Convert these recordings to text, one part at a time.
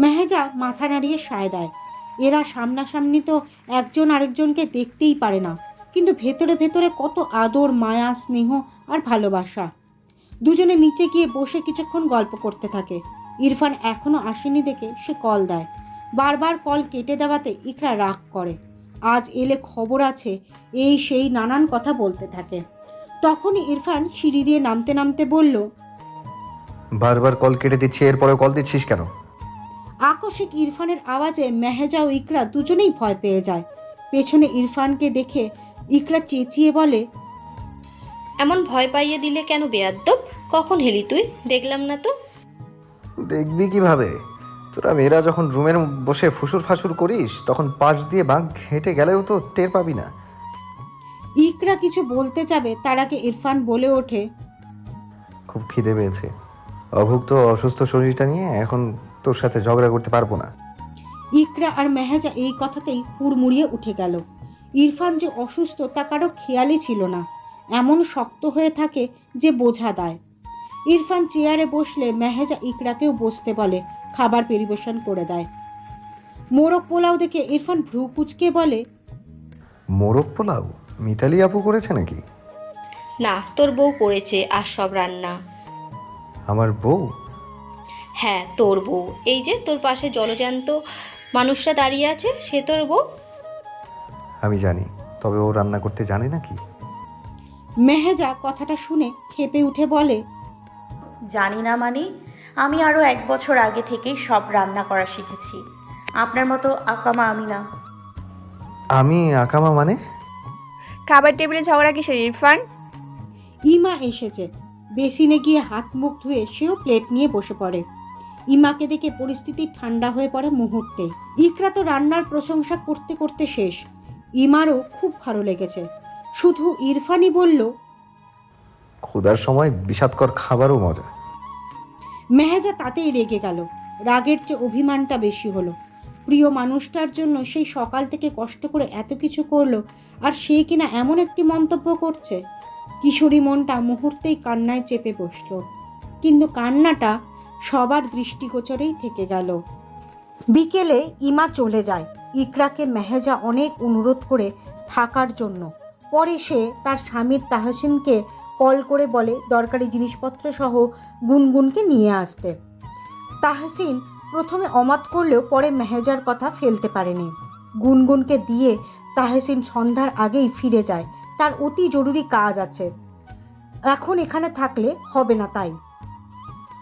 মেহেজা মাথা নাড়িয়ে সায় দেয়। এরা সামনাসামনি তো একজন আরেকজনকে দেখতেই পারে না, কিন্তু ভেতরে ভেতরে কত আদর, মায়া, স্নেহ আর ভালোবাসা। দুজনে নিচে গিয়ে বসে কিছুক্ষণ গল্প করতে থাকে। ইরফান এখনও আসেনি দেখে সে কল দেয়। বারবার কল কেটে দেওয়াতে ইকরা রাগ করে। আজ এলে খবর আছে, এই সেই নানান কথা বলতে থাকে। তখনই ইরফান সিঁড়ি দিয়ে নামতে নামতে বলল বারবার কল কেটে দিচ্ছি এরপরে কল দিচ্ছিস কেন? আকস্মিক ইরফানের আওয়াজে মেহেজা ও ইকরা দুজনেই ভয় পেয়ে যায়। পেছনে ইরফানকে দেখে ইকরা চেঁচিয়ে বলে এমন ভয় পাইয়ে দিলে কেন বেয়াদ্দব? কখন হেলি তুই? দেখলাম না তো। দেখবি কীভাবে? তোরা মেয়েরা যখন রুমের বসে ফুসুর ফাসুর করিস তখন পাশ দিয়ে বাঁক হেঁটে গেলেও তো টের পাবি না। ইকরা কিছু বলতে যাবে তার আগে ইরফান বলে ওঠে। খুব খিদে পেয়েছে। অভুক্ত অসুস্থ শরীরটা নিয়ে এখন তোর সাথে ঝগড়া করতে পারব না। ইকরা আর মেহেজা এই কথাতেই হুড়মুড়িয়ে উঠে গেল। ইরফান যে অসুস্থ তা কারও খেয়ালই ছিল না। এমন শক্ত হয়ে থাকে যে বোঝা দেয়। ইরফান চেয়ারে বসলে মেহেজা ইকরাকেও বসতে বলে খাবার পরিবেশন করে দেয়। মোরগ পোলাও দেখে ইরফান ভ্রু কুচকে বলে মোরগ পোলাও? মিতালি আপু করেছে নাকি? না তোর বউ করেছে আর সব রান্না। আমার বউ? হ্যাঁ তোর বউ। এই যে তোর পাশে জলজান্ত মানুষটা দাঁড়িয়ে আছে সে তোর বউ? আমি জানি তবে ও রান্না করতে জানে নাকি? মেহেজা কথাটা শুনে খেপে উঠে বলে জানি না মানে আমি আরও এক বছর আগে থেকেই সব রান্না করা শিখেছি। আপনার মতো আকামা আমি না। আমি আকামা মানে? খাবার টেবিলে ঝগড়া কিসের ইরফান? ইমা এসেছে। বেসিনে গিয়ে হাত মুখ ধুয়ে সেও প্লেট নিয়ে বসে পড়ে। ইমাকে দেখে পরিস্থিতি ঠান্ডা হয়ে পড়ে মুহূর্তে। ইকরা তো রান্নার প্রশংসা করতে করতে শেষ। ইমারও খুব ভালো লেগেছে। শুধু ইরফানই বলল ক্ষুধার সময় বিষাদকর খাবারও মজা। মেহেজা তাতেই রেগে গেল। রাগের চেয়ে অভিমানটা বেশি হলো। প্রিয় মানুষটার জন্য সেই সকাল থেকে কষ্ট করে এত কিছু করল, আর সে কিনা এমন একটি মন্তব্য করছে? কিশোরী মনটা মুহূর্তেই কান্নায় চেপে বসল। কিন্তু কান্নাটা সবার দৃষ্টিগোচরেই থেকে গেল। বিকেলে ইমা চলে যায়। ইকরাকে মেহেজা অনেক অনুরোধ করে থাকার জন্য। পরে সে তার স্বামীর তাহসিনকে কল করে বলে, দরকারি জিনিসপত্র সহ গুনগুনকে নিয়ে আসতে। তাহসিন প্রথমে অমাত করলেও পরে মেহেজার কথা ফেলতে পারেনি। গুনগুনকে দিয়ে তাহসিন সন্ধ্যার আগেই ফিরে যায়। তার অতি জরুরি কাজ আছে। এখন এখানে থাকলে হবে না তাই।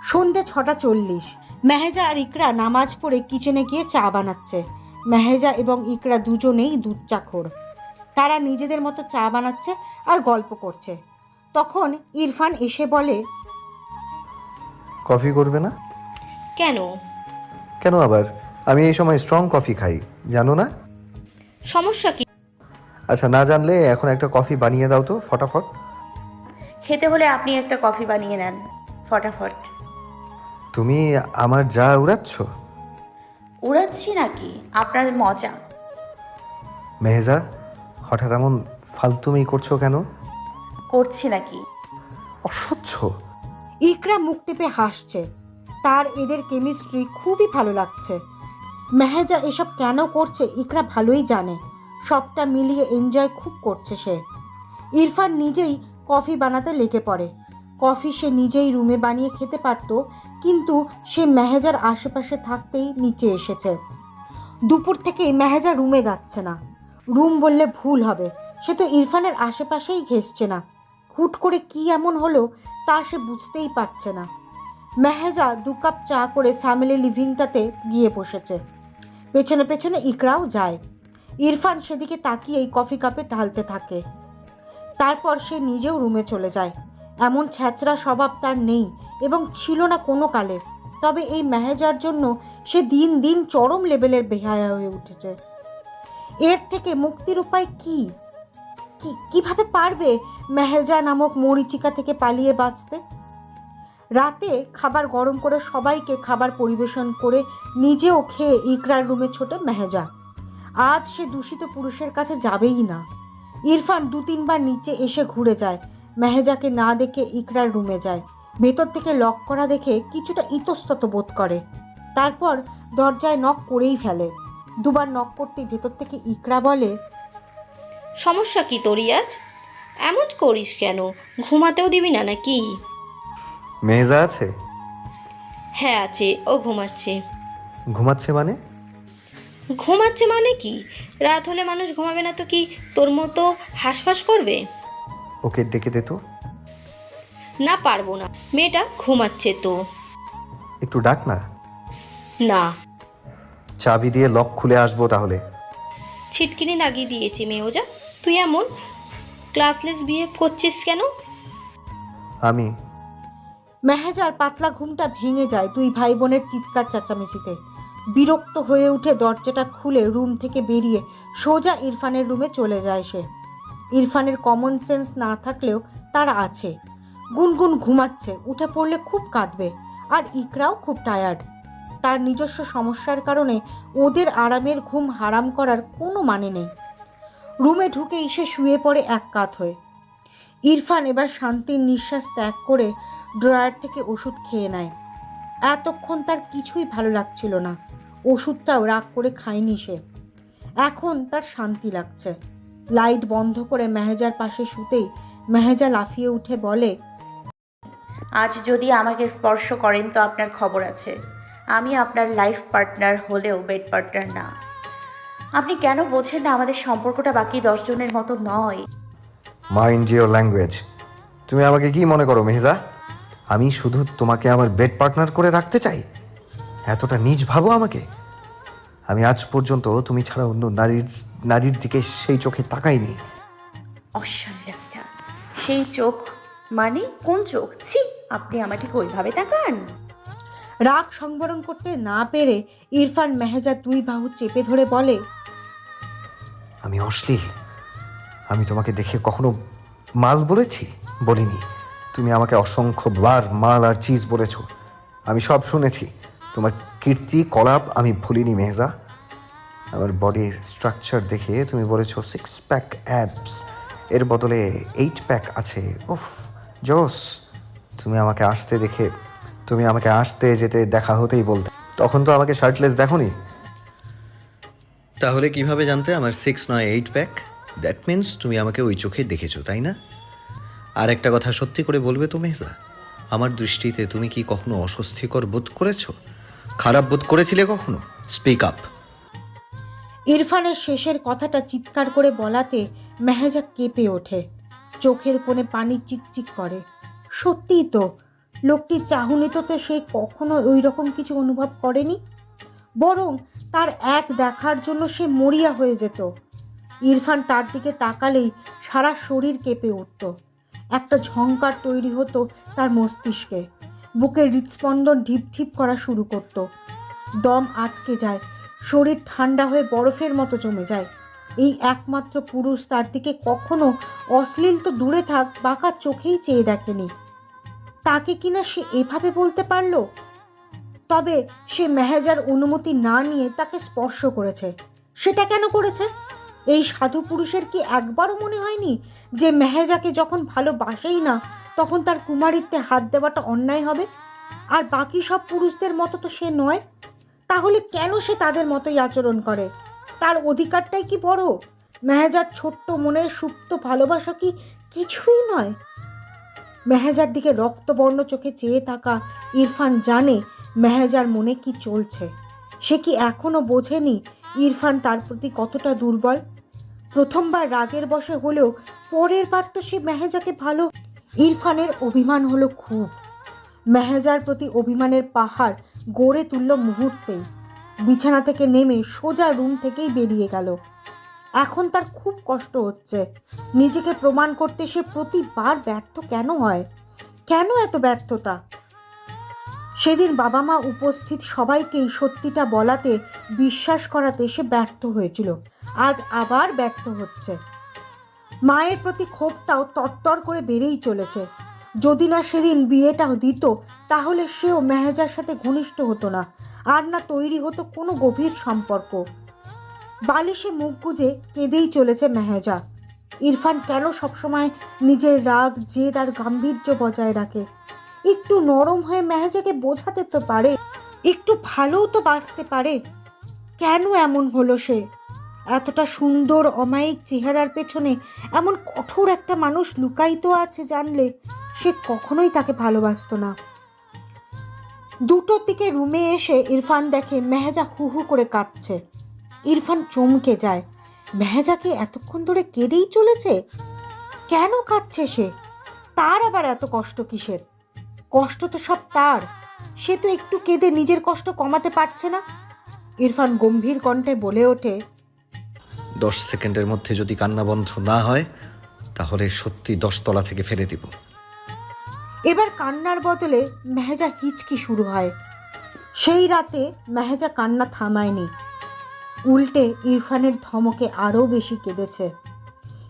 সন্ধে ছটা চল্লিশ। মেহেজা আর ইকরা নামাজ পড়ে কিচেনে গিয়ে চা বানাচ্ছে। মেহেজা এবং ইকরা দুজনেই দুধ চাখর। তারা নিজেদের মতো চা বানাচ্ছে আর গল্প করছে। তখন ইরফান এসে বলে কফি করবে না? কেন? কেন আবার? আমি এই সময় স্ট্রং কফি খাই জানো না? সমস্যা কি? আচ্ছা না জানলে এখন একটা কফি বানিয়ে দাও তো ফটাফট। খেতে হলে আপনি একটা কফি বানিয়ে নেন ফটাফট। তুমি আমার যা উড়াচ্ছ? উড়াচ্ছি নাকি? আপনার মজা। মেহেজা হঠাৎ এমন ফালতুমি করছ কেন? করছি নাকি। অসহ্য। ইকরা মুখ টেপে হাসছে। তার এদের কেমিস্ট্রি খুবই ভালো লাগছে। মেহেজা এসব কেন করছে ইকরা ভালোই জানে। সবটা মিলিয়ে এনজয় খুব করছে সে। ইরফান নিজেই কফি বানাতে লেগে পড়ে। কফি সে নিজেই রুমে বানিয়ে খেতে পারত, কিন্তু সে মেহেজার আশেপাশে থাকতেই নিচে এসেছে। দুপুর থেকেই মেহেজা রুমে যাচ্ছে না। রুম বললে ভুল হবে। সে তো ইরফানের আশেপাশেই ঘেসছে না। হুট করে কি এমন হলো তা সে বুঝতেই পারছে না। মেহেজা দু কাপ চা করে ফ্যামিলি লিভিংটাতে গিয়ে বসেছে। পেছনে পেছনে ইকরাও যায়। ইরফান সেদিকে তাকিয়েই কফি কাপে ঢালতে থাকে। তারপর সে নিজেও রুমে চলে যায়। এমন ছ্যাচরা স্বভাব তার নেই এবং ছিল না কোনো কালে তবে এই মেহেজার জন্য সে দিন দিন চরম লেভেলের বেহায়া হয়ে উঠেছে। এর থেকে মুক্তির উপায় কী? কি, কীভাবে পারবে মেহেজা নামক মরিচিকা থেকে পালিয়ে বাঁচতে? রাতে খাবার গরম করে সবাইকে খাবার পরিবেশন করে নিজেও খেয়ে ইকরার রুমে ছোটে মেহেজা। আজ সে দূষিত পুরুষের কাছে যাবেই না। ইরফান দু তিনবার নিচে এসে ঘুরে যায়। মেহেজাকে না দেখে ইকরার রুমে যায়। ভেতর থেকে লক করা দেখে কিছুটা ইতস্তত বোধ করে। তারপর দরজায় নক করেই ফেলে। দুবার নক করতে ভেতর থেকে ইকরা বলে, সমস্যা কি তোর এমন করিস কেন? ঘুমাতেও দিবি না নাকি? মেহজা আছে? হ্যাঁ আছে। ও ঘুমাচ্ছে। ঘুমাচ্ছে মানে? ঘুমাচ্ছে মানে কি? রাত হলে মানুষ ঘুমাবে না তো কি তোর মতো হাঁসফাঁস করবে? ওকে ডেকে দে তো। না পারব না। মেয়েটা ঘুমাচ্ছে তো। একটু ডাক না। না। চাবি দিয়ে লক খুলে আসব তাহলে। ছিটকিনি লাগিয়ে দিয়েছি মেয়েওজা তুই এমন ক্লাসলেস বিহেভ করছিস কেন? আমি? মেহেজার পাতলা ঘুমটা ভেঙে যায় দুই ভাই বোনের চিৎকার চেঁচামেচিতে। বিরক্ত হয়ে উঠে দরজাটা খুলে রুম থেকে বেরিয়ে সোজা ইরফানের রুমে চলে যায় সে। ইরফানের কমন সেন্স না থাকলেও তার আছে। গুনগুন ঘুমাচ্ছে, উঠে পড়লে খুব কাঁদবে আর ইকরাও খুব টায়ার্ড তার নিজস্ব সমস্যার কারণে ওদের আরামের ঘুম হারাম করার কোনো মানে নেই। রুমে ঢুকেই সে শুয়ে পড়ে এক কাত হয়ে। ইরফান এবার শান্তির নিঃশ্বাস ত্যাগ করে ড্রয়ার থেকে ওষুধ খেয়ে নেয়। এতক্ষণ তার কিছুই ভালো লাগছিল না। ওষুধটাও রাগ করে খায়নি সে। এখন তার শান্তি লাগছে। লাইট বন্ধ করে মেহেজার পাশে শুতেই মেহেজা লাফিয়ে উঠে বলে আজ যদি আমাকে স্পর্শ করেন তো আপনার খবর আছে। আমি আপনার লাইফ পার্টনার হলেও বেড পার্টনার না। আপনি কেন বোঝেন না আমাদের সম্পর্কটা বাকি দশজনের মতো নয়? মাইন্ড ইওর ল্যাঙ্গুয়েজ তুমি আমাকে কি মনে করো মেহজা? আমি শুধু তোমাকে আমার বেড পার্টনার করে রাখতে চাই? এতটা নিজ ভাবো আমাকে। আমি আজ পর্যন্ত তুমি ছাড়া অন্য নারীর নারীর দিকে সেই চোখে তাকাইনি। একটা। সেই চোখ মানে কোন চোখ? ছি আপনি আমার ঠিক ওইভাবে তাকান। রাগ সংবরণ করতে না পেরে ইরফান মেহেজা দুই বাহু চেপে ধরে বলে আমি অশ্লীল। আমি তোমাকে দেখে কখনো মাল বলেছি বলিনি। তুমি আমাকে অসংখ্যবার মাল আর চিজ বলেছ। আমি সব শুনেছি। তোমার কীর্তি, কলাপ আমি ভুলিনি, মেহজা। আমার বডি স্ট্রাকচার দেখে তুমি বলেছ সিক্স প্যাক অ্যাপস এর বদলে এইট প্যাক আছে। উফ, জোস। তুমি আমাকে আসতে দেখে, তুমি আমাকে আসতে যেতে দেখা হতেই বলতে। তখন তো আমাকে শার্টলেস দেখোনি। তাহলে কীভাবে জানতে আমার সিক্স নয় এইট প্যাক দ্যাট মিন্স তুমি আমাকে ওই চোখে দেখেছ, তাই না? আর একটা কথা সত্যি করে বলবে তো মেহজা? আমার দৃষ্টিতে তুমি কি কখনো অস্বস্তিকর বোধ করেছ? খারাপ বোধ করেছিলে কখনো? স্পিক আপ ইরফানের শেষের কথাটা চিৎকার করে বলাতে মেহেজা কেঁপে ওঠে। চোখের কোণে পানি চিকচিক করে। সত্যিই তো লোকটির চাহনিতে তো সে কখনো ওই রকম কিছু অনুভব করেনি? বরং তার এক দেখার জন্য সে মরিয়া হয়ে যেত। ইরফান তার দিকে তাকালেই সারা শরীর কেঁপে উঠত। একটা ঝঙ্কার তৈরি হতো তার মস্তিষ্কে। বুকের হৃৎস্পন্দন ঢিপ ঢিপ করা শুরু করতো। দম আটকে যায়, শরীর ঠান্ডা হয়ে বরফের মতো জমে যায়। এই একমাত্র পুরুষ তার দিকে কখনো অশ্লীল তো দূরে থাক, বাঁকা চোখেই চেয়ে দেখেনি। তাকে কিনা সে এভাবে বলতে পারল? তবে সে মেহেজার অনুমতি না নিয়ে তাকে স্পর্শ করেছে। সেটা কেন করেছে? এই সাধু পুরুষের কি একবারও মনে হয়নি যে মেহেজাকে যখন ভালোবাসেই না, তখন তার কুমারিত্বে হাত দেওয়াটা অন্যায় হবে? আর বাকি সব পুরুষদের মতো তো সে নয়। তাহলে কেন সে তাদের মতোই আচরণ করে? তার অধিকারটাই কি বড়? মেহেজার ছোট্ট মনের সুপ্ত ভালোবাসা কি কিছুই নয়? মেহেজার দিকে রক্তবর্ণ চোখে চেয়ে থাকা ইরফান জানে মেহেজার মনে কি চলছে। সে কি এখনও বোঝেনি ইরফান তার প্রতি কতটা দুর্বল? প্রথমবার রাগের বশে হলেও পরের বার তো সে মেহেজাকে ভালো ইরফানের অভিমান হলো খুব। মেহেজার প্রতি অভিমানের পাহাড় গড়ে তুলল মুহূর্তেই। বিছানা থেকে নেমে সোজা রুম থেকেই বেরিয়ে গেল। এখন তার খুব কষ্ট হচ্ছে। নিজেকে প্রমাণ করতে সে প্রতিবার ব্যর্থ কেন হয়? কেন এত ব্যর্থতা? সেদিন বাবা মা উপস্থিত সবাইকেই সত্যিটা বলাতে, বিশ্বাস করাতে সে ব্যর্থ হয়েছিল। আজ আবার ব্যর্থ হচ্ছে। মায়ের প্রতি ক্ষোভটাও তরতর করে বেড়েই চলেছে। যদি না সেদিন বিয়েটা দিত, তাহলে সেও মেহেজার সাথে ঘনিষ্ঠ হতো না, আর না তৈরি হতো কোনো গভীর সম্পর্ক। বালিশে মুখ গুজে কেঁদেই চলেছে মেহেজা। ইরফান কেন সবসময় নিজের রাগ, জেদ আর গাম্ভীর্য বজায় রাখে? একটু নরম হয়ে মেহেজাকে বোঝাতে তো পারে, একটু ভালোও তো বাঁচতে পারে। কেন এমন হলো সে? এতটা সুন্দর অমায়িক চেহারার পেছনে এমন কঠোর একটা মানুষ লুকায়িত আছে জানলে সে কখনোই তাকে ভালোবাসতো না। দুটোর দিকে রুমে এসে ইরফান দেখে মেহেজা হু হু করে কাঁদছে ইরফান চমকে যায়। মেহেজাকে এতক্ষণ ধরে কেঁদেই চলেছে? কেন কাঁদছে সে? তার আবার এত কষ্ট কিসের? কষ্ট তো সব তার। সে তো একটু কেঁদে নিজের কষ্ট কমাতে পারছে না। ইরফান গম্ভীর কণ্ঠে বলে ওঠে দশ সেকেন্ডের মধ্যে যদি কান্না বন্ধ না হয়, তাহলে সত্যি দশতলা থেকে ফেলে দিব। এবার কান্নার বদলে মেহেজা হিচকি শুরু হয়। সেই রাতে মেহেজা কান্না থামায়নি। উল্টে ইরফানের ধমকে আরও বেশি কেঁদেছে।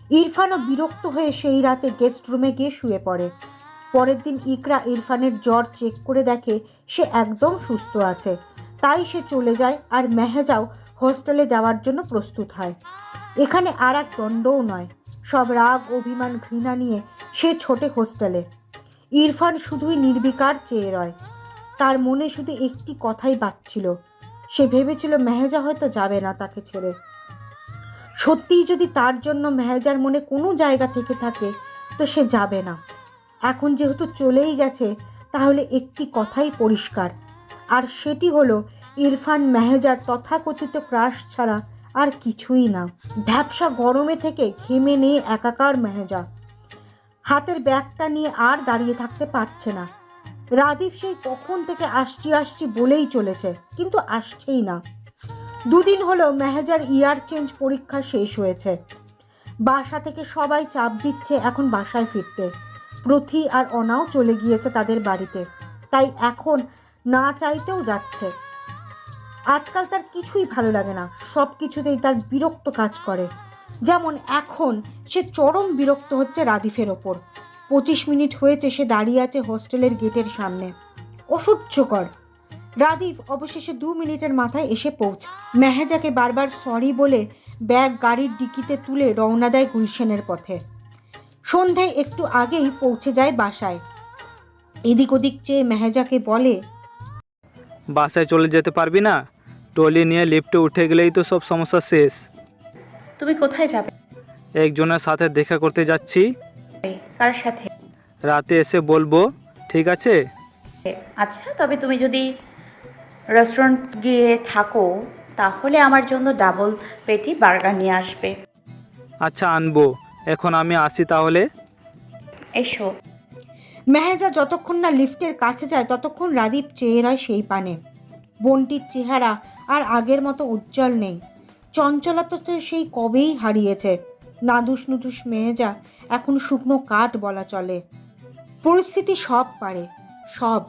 ইরফানও বিরক্ত হয়ে সেই রাতে গেস্ট রুমে গিয়ে শুয়ে পড়ে। পরের দিন ইকরা ইরফানের জ্বর চেক করে দেখে সে একদম সুস্থ আছে। তাই সে চলে যায় আর মেহেজাও হোস্টেলে যাওয়ার জন্য প্রস্তুত হয়। এখানে আর এক দণ্ডও নয়, সব রাগ, অভিমান, ঘৃণা নিয়ে সে ছোটে হোস্টেলে। ইরফান শুধুই নির্বিকার চেয়ে রয়। তার মনে শুধু একটি কথাই বাজছিল সে ভেবেছিল মেহেজা হয়তো যাবে না তাকে ছেড়ে। সত্যিই যদি তার জন্য মেহেজার মনে কোনো জায়গা থেকে থাকে, তো সে যাবে না। এখন যেহেতু চলেই গেছে, তাহলে একটি কথাই পরিষ্কার। আর সেটি হলো, ইরফান মেহেজার তথাকথিত ক্রাশ ছাড়া আর কিছুই না। ভ্যাবসা গরমে থেকে ঘেমে নিয়ে একাকার মেহেজা। হাতের ব্যাগটা নিয়ে আর দাঁড়িয়ে থাকতে পারছে না। রাদীপ সেই কখন থেকে আসছি আসছি বলেই চলেছে, কিন্তু আসছেই না। দুদিন হলো মেহেজার ইয়ার চেঞ্জ পরীক্ষা শেষ হয়েছে। বাসা থেকে সবাই চাপ দিচ্ছে এখন বাসায় ফিরতে। প্রথি আর অনাও চলে গিয়েছে তাদের বাড়িতে। তাই এখন না চাইতেও যাচ্ছে। আজকাল তার কিছুই ভালো লাগে না। সব কিছুতেই তার বিরক্ত কাজ করে। যেমন এখন সে চরম বিরক্ত হচ্ছে রাদিফের ওপর। পঁচিশ মিনিট হয়েছে সে দাঁড়িয়ে আছে হোস্টেলের গেটের সামনে। অসহ্যকর। রাদিফ অবশেষে দু মিনিটের মাথায় এসে পৌঁছে। মেহেজাকে বারবার সরি বলে ব্যাগ গাড়ির ডিকিতে তুলে রওনা দেয় গুলশানের পথে। সন্ধ্যায় একটু আগেই পৌঁছে যায় বাসায়। এদিক ওদিক চেয়ে মেহেজাকে বলে বাসায় চলে যেতে পারবি না। টলি নিয়ে লিফটে উঠে গেলেই তো সব সমস্যা শেষ। তুমি কোথায় যাবে? একজনের সাথে দেখা করতে যাচ্ছি। কার সাথে? রাতে এসে বলব ঠিক আছে? আচ্ছা তবে তুমি যদি রেস্টুরেন্ট গিয়ে থাকো তাহলে আমার জন্য ডাবল পেটি বার্গার নিয়ে আসবে। আচ্ছা আনব। এখন আমি আসি তাহলে। এসো। মেহেজা যতক্ষণ না লিফটের কাছে যায়, ততক্ষণ রাদীপ চেয়ে রয় সেই পানে। বোনটির চেহারা আর আগের মতো উজ্জ্বল নেই। চঞ্চলতা তো সেই কবেই হারিয়েছে। নাদুস নুদুস মেহেজা এখন শুকনো কাঠ বলা চলে। পরিস্থিতি সব পারে, সব।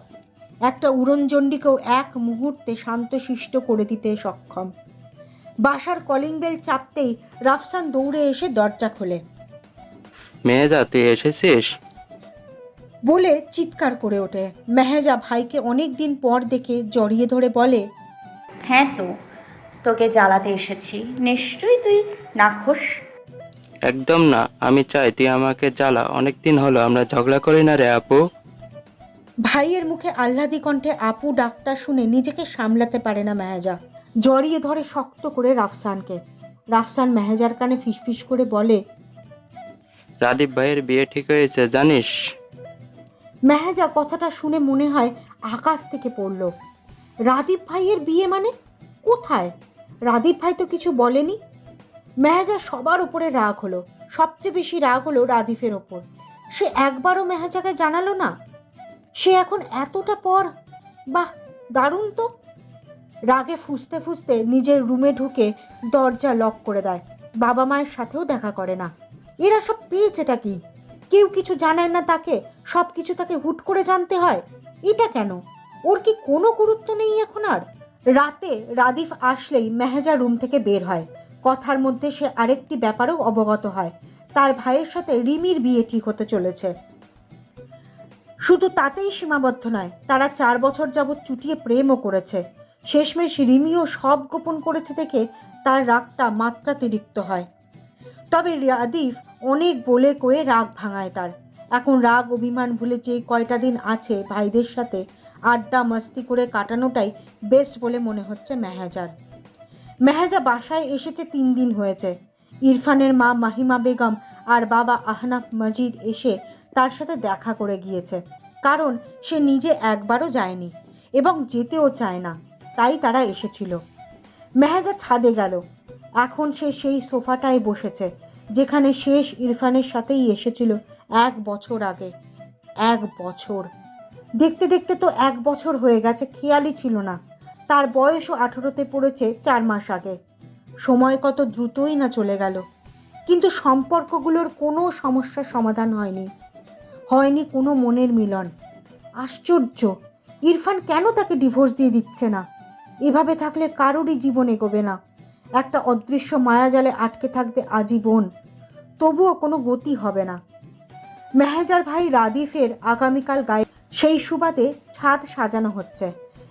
একটা উড়নচণ্ডীকেও এক মুহূর্তে শান্তশিষ্ট করে দিতে সক্ষম। বাসার কলিং বেল চাপতেই রাফসান দৌড়ে এসে দরজা খোলে। মেয়েদা তুই এসেছিস? বলে চিৎকার করে ওঠে। মেহেজা ভাইকে অনেক দিন পর দেখে জড়িয়ে ধরে বলে হ্যাঁ তো তোকে জ্বালাতে এসেছি। নিশ্চয়ই তুই নাখোশ? একদম না আমি চাই তুই আমাকে জ্বালা অনেক দিন হলো আমরা ঝগড়া করি না রে আপু। ভাইয়ের মুখে আহ্লাদি কণ্ঠে আপু ডাকটা শুনে নিজেকে সামলাতে পারে না মেহেজা। জড়িয়ে ধরে শক্ত করে রাফসানকে। রাফসান মেহেজার কানে ফিসফিস করে বলে রাদীপ ভাইয়ের বিয়ে ঠিক হয়েছে জানিস? মেহেজা কথাটা শুনে মনে হয় আকাশ থেকে পড়ল। রাদীপ ভাইয়ের বিয়ে মানে? কোথায়? রাদীপ ভাই তো কিছু বলেনি। মেহেজা সবার উপরে রাগ হলো। সবচেয়ে বেশি রাগ হলো রাদীফের ওপর। সে একবারও মেহেজাকে জানালো না? সে এখন এতটা পর? বাহ, দারুণ তো। রাগে ফুসতে ফুসতে নিজের রুমে ঢুকে দরজা লক করে দেয়। বাবা মায়ের সাথেও দেখা করে না। এরা সব পেয়েছেটা কি? কেউ কিছু জানায় না তাকে, সব কিছু তাকে হুট করে জানতে হয়। এটা কেন? ওর কি কোনো গুরুত্ব নেই এখন আর? রাতে রাদিফ আসলেই মেহেজা রুম থেকে বের হয়। কথার মধ্যে সে আরেকটি ব্যাপারেও অবগত হয়। তার ভাইয়ের সাথে রিমির বিয়ে ঠিক হতে চলেছে। শুধু তাতেই সীমাবদ্ধ নয়, তারা চার বছর যাবৎ চুটিয়ে প্রেমও করেছে। শেষমেশ রিমিও সব গোপন করেছে দেখে তার রাগটা মাত্রাতিরিক্ত হয়। তবে রাদিফ অনেক বলে কয়ে রাগ ভাঙায় তার। এখন রাগ, অভিমান ভুলে যে কয়টা দিন আছে ভাইদের সাথে, আড্ডা মাস্তি করে কাটানোটাই বেস্ট বলে মনে হচ্ছে মেহেজার। মেহেজা বাসায় এসেছে তিন দিন হয়েছে। ইরফানের মা মাহিমা বেগম আর বাবা আহনাফ মজিদ এসে তার সাথে দেখা করে গিয়েছে। কারণ সে নিজে একবারও যায়নি এবং যেতেও চায় না, তাই তারা এসেছিল। মেহেজা ছাদে গেল। এখন সে সেই সোফাটায় বসেছে। যেখানে শেষ ইরফানের সাথেই এসেছিল এক বছর আগে। এক বছর। দেখতে দেখতে তো এক বছর হয়ে গেছে, খেয়ালই ছিল না। তার বয়সও আঠেরোতে পড়েছে চার মাস আগে। সময় কত দ্রুতই না চলে গেল। কিন্তু সম্পর্কগুলোর কোনো সমস্যার সমাধান হয়নি। হয়নি কোনো মনের মিলন। আশ্চর্য! ইরফান কেন তাকে ডিভোর্স দিয়ে দিচ্ছে না? এভাবে থাকলে কারোরই জীবন এগোবে না। একটা অদৃশ্য মায়াজালে আটকে থাকবে আজীবন। তবুও কোনো গতি হবে না। মেহেজার ভাই রাদিফের আগামীকাল গায়ে সেই সুবাদে ছাদ সাজানো হচ্ছে।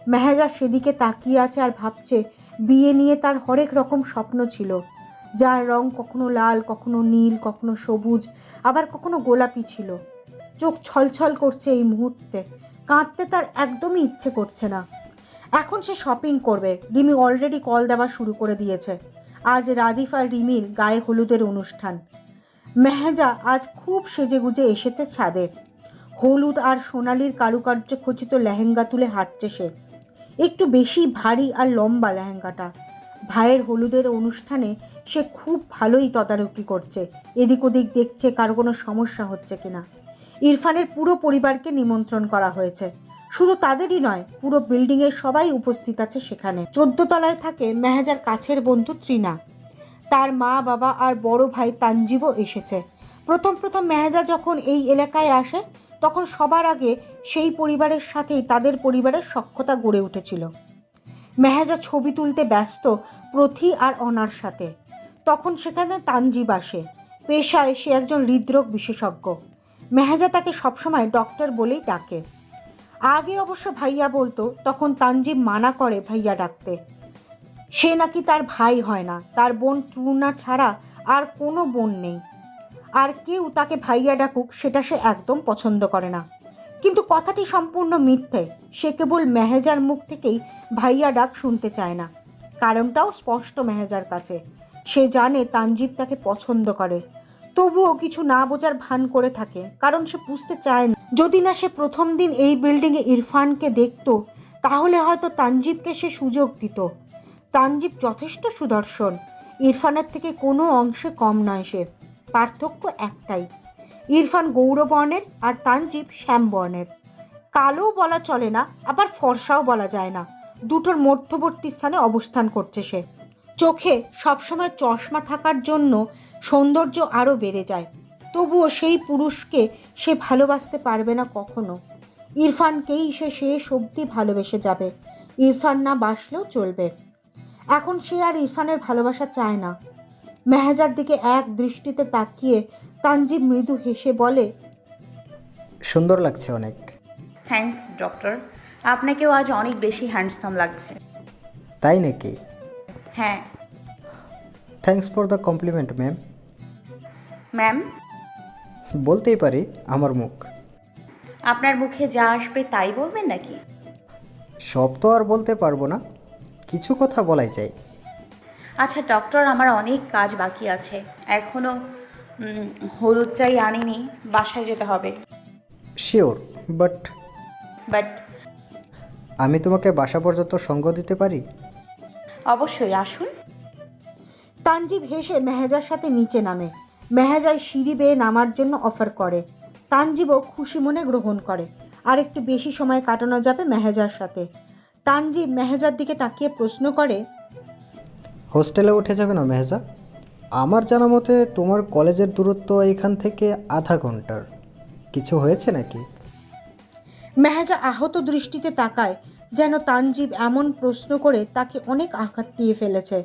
মেহেজা সেদিকে তাকিয়ে আছে আর ভাবছে, বিয়ে নিয়ে তার হরেক রকম স্বপ্ন ছিল। যার রং কখনো লাল, কখনো নীল, কখনো সবুজ, আবার কখনো গোলাপি ছিল। চোখ ছলছল করছে এই মুহূর্তে। কাঁদতে তার একদমই ইচ্ছে করছে না। এখন সে শপিং করবে। রিমি অলরেডি কল দেওয়া শুরু করে দিয়েছে। আজ রাদিফ আর রিমির গায়ে হলুদের অনুষ্ঠান। মেহেজা আজ খুব সেজেগুজে এসেছে ছাদে। হলুদ আর সোনালির কারুকার্য খচিত লেহেঙ্গা তুলে হাঁটছে সে। একটু বেশি ভারী আর লম্বা লেহেঙ্গাটা। ভাইয়ের হলুদের অনুষ্ঠানে সে খুব ভালোই তদারকি করছে। এদিক ওদিক দেখছে কারও কোনো সমস্যা হচ্ছে কিনা। ইরফানের পুরো পরিবারকে নিমন্ত্রণ করা হয়েছে। শুধু তাদেরই নয়, পুরো বিল্ডিংয়ের সবাই উপস্থিত আছে সেখানে। চোদ্দ তলায় থাকে মেহেজার কাছের বন্ধু ত্রিনা তার মা, বাবা আর বড় ভাই তানজিবও এসেছে। প্রথম প্রথম মেহেজা যখন এই এলাকায় আসে, তখন সবার আগে সেই পরিবারের সাথেই তাদের পরিবারের সখ্যতা গড়ে উঠেছিল। মেহেজা ছবি তুলতে ব্যস্ত প্রথি আর অনার সাথে। তখন সেখানে তানজিব আসে। পেশায় সে একজন হৃদরোগ বিশেষজ্ঞ। মেহেজা তাকে সবসময় ডক্টর বলেই ডাকে। আগে অবশ্য ভাইয়া বলতো, তখন তানজিব মানা করে ভাইয়া ডাকতে। সে নাকি তার ভাই হয় না, তার বোন ট্রুনা ছাড়া আর কোনো বোন নেই। আর কেউ তাকে ভাইয়া ডাকুক, সেটা সে একদম পছন্দ করে না। কিন্তু কথাটি সম্পূর্ণ মিথ্যে। সে কেবল মেহেজার মুখ থেকেই ভাইয়া ডাক শুনতে চায় না। কারণটাও স্পষ্ট মেহেজার কাছে। সে জানে তানজিব তাকে পছন্দ করে। তবুও কিছু না বোঝার ভান করে থাকে, কারণ সে বুঝতে চায় না যদি না সে প্রথম দিন এই বিল্ডিংয়ে ইরফানকে দেখত, তাহলে হয়তো তানজিবকে সে সুযোগ দিত। তানজিব যথেষ্ট সুদর্শন। ইরফানের থেকে কোনো অংশে কম নয় সে। পার্থক্য একটাই। ইরফান গৌরবর্ণের আর তানজিব শ্যামবর্ণের। কালোও বলা চলে না, আবার ফর্সাও বলা যায় না। দুটোর মধ্যবর্তী স্থানে অবস্থান করছে সে। চোখে সবসময় চশমা থাকার জন্য সৌন্দর্য আরও বেড়ে যায়। তবুও সেই পুরুষকে সে ভালোবাসতে পারবে না কখনো। ইরফানকেই সে শেষ অবধি ভালোবেসে যাবে। ইরফান না বাসলেও চলবে। এখন সে আর ইরফানের ভালোবাসা চায় না। মেহেজার দিকে এক দৃষ্টিতে তাকিয়ে তানজিব মৃদু হেসে বলে সুন্দর লাগছে অনেক। থ্যাঙ্কস ডক্টর আপনাকেও আজ অনেক বেশি হ্যান্ডসাম লাগছে। তাই নাকি? হ্যাঁ। Thanks for the compliment ma'am ma'am বলতেই পারি আমার মুখ। আপনার মুখে যা আসবে তাই বলবেন নাকি? সব তো আর বলতে পারব না কিছু কথা বলাই চাই। আচ্ছা ডক্টর আমার অনেক কাজ বাকি আছে। এখনও হলুদ চাই আনিনি বাসায় যেতে হবে। শিওর বাট বাট আমি তোমাকে বাসা পর্যন্ত সঙ্গ দিতে পারি? অবশ্যই আসুন। তানজিব হেসে মেহেজার সাথে নিচে নামে। মেহেজায় সিঁড়ি বেয়ে নামার জন্য অফার করে। তানজিবও খুশি মনে গ্রহণ করে। আর একটু বেশি সময় কাটানো যাবে মেহেজার সাথে। তানজিব মেহেজার দিকে তাকিয়ে প্রশ্ন করে হোস্টেলে উঠে যাবে না মেহজা? আমার জানা মতে তোমার কলেজের দূরত্ব এখান থেকে আধা ঘণ্টার। কিছু হয়েছে নাকি? মেহেজা আহত দৃষ্টিতে তাকায় যেন তানজিব এমন প্রশ্ন করে তাকে অনেক আঘাত দিয়ে ফেলেছে।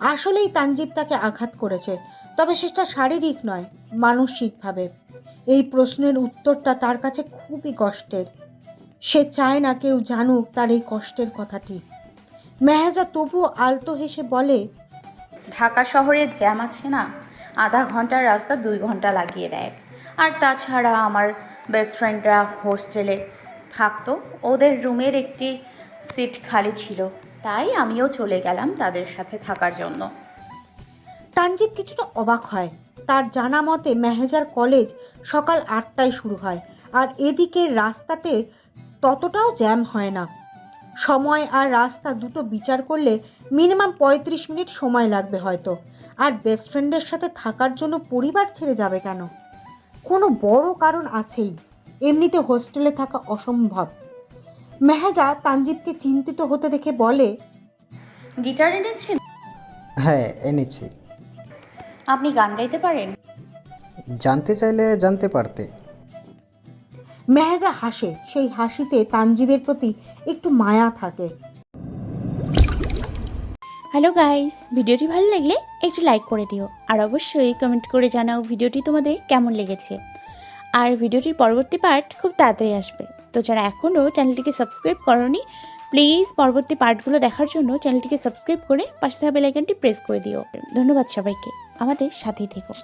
আসলেই তানজিব তাকে আঘাত করেছে। তবে সেটা শারীরিক নয়, মানসিকভাবে। এই প্রশ্নের উত্তরটা তার কাছে খুবই কষ্টের। সে চায় না কেউ জানুক তার এই কষ্টের কথাটি। মেহেজা তবুও আলতো হেসে বলে, ঢাকা শহরে জ্যাম আছে না? আধা ঘণ্টার রাস্তা দুই ঘণ্টা লাগিয়ে দেয়। আর তাছাড়া আমার বেস্ট ফ্রেন্ডরা হোস্টেলে থাকতো। ওদের রুমের একটি সিট খালি ছিল। তাই আমিও চলে গেলাম তাদের সাথে থাকার জন্য। তানজিব কিছুটা অবাক হয়। তার জানা মতে মেহেজার কলেজ সকাল আটটায় শুরু হয় আর এদিকে রাস্তাতে ততটাও জ্যাম হয় না। সময় আর রাস্তা দুটো বিচার করলে মিনিমাম পঁয়ত্রিশ মিনিট সময় লাগবে হয়তো। আর বেস্ট ফ্রেন্ডের সাথে থাকার জন্য পরিবার ছেড়ে যাবে কেন? কোনো বড় কারণ আছেই। এমনিতে হোস্টেলে থাকা অসম্ভব। মেহেজা তানজিবকে চিন্তিত হতে দেখে বলে গিটার এনেছেন? হ্যাঁ এনেছি। আপনি গান গাইতে পারেন? জানতে চাইলে জানতে পারতে। মেহেজা হাসে সেই হাসিতে তানজিবের প্রতি একটু মায়া থাকে। হ্যালো গাইস ভিডিওটি ভালো লাগলে একটু লাইক করে দিও আর অবশ্যই কমেন্ট করে জানাও ভিডিওটি তোমাদের কেমন লেগেছে। আর ভিডিওটির পরবর্তী পার্ট খুব তাড়াতাড়ি আসবে। তো যারা এখনও চ্যানেলটিকে সাবস্ক্রাইব করনি প্লিজ পরবর্তী পার্টগুলো দেখার জন্য চ্যানেলটিকে সাবস্ক্রাইব করে পাশে থাকা বেল আইকনটি প্রেস করে দিও। ধন্যবাদ সবাইকে। আমাদের সাথেই থেকো।